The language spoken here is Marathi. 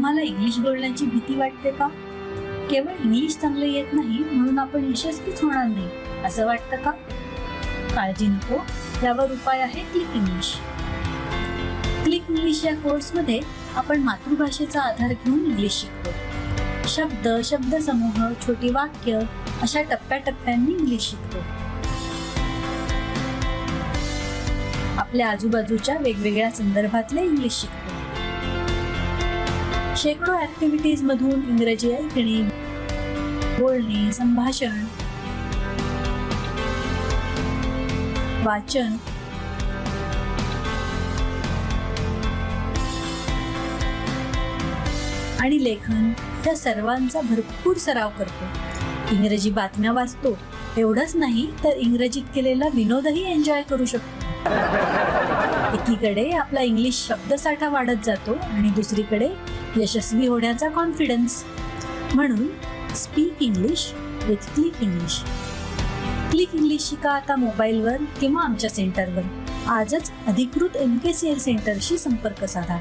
तुम्हाला इंग्लिश बोलण्याची भीती वाटते का? केवळ इंग्लिश चांगलं येत नाही म्हणून आपण यशस्वीच होणार नाही असं वाटतं का? काळजी नको यावर उपाय आहे क्लिक इंग्लिश. क्लिक इंग्लिश या कोर्समध्ये आपण मातृभाषेचा आधार घेऊन इंग्लिश शिकतो. शब्द शब्दसमूह छोटी वाक्य अशा टप्प्याटप्प्यांनी इंग्लिश शिकतो. आपल्या आजूबाजूच्या वेगवेगळ्या संदर्भातले इंग्लिश शिकतो. शेकडो ऍक्टिव्हिटीज मधून इंग्रजी ऐकणे बोलणे संभाषण वाचन. आणि लेखन त्या सर्वांचा भरपूर सराव करतो. इंग्रजी बातम्या वाचतो. एवढंच नाही तर इंग्रजीत केलेला विनोदही एन्जॉय करू शकतो. एकीकडे आपला इंग्लिश शब्दसाठा वाढत जातो आणि दुसरीकडे यशस्वी होण्याचा कॉन्फिडन्स म्हणून speak English with click English click English शिका आता मोबाईलवर किंवा आमच्या सेंटरवर. आजच अधिकृत एम के सी एल सेंटरशी संपर्क साधा.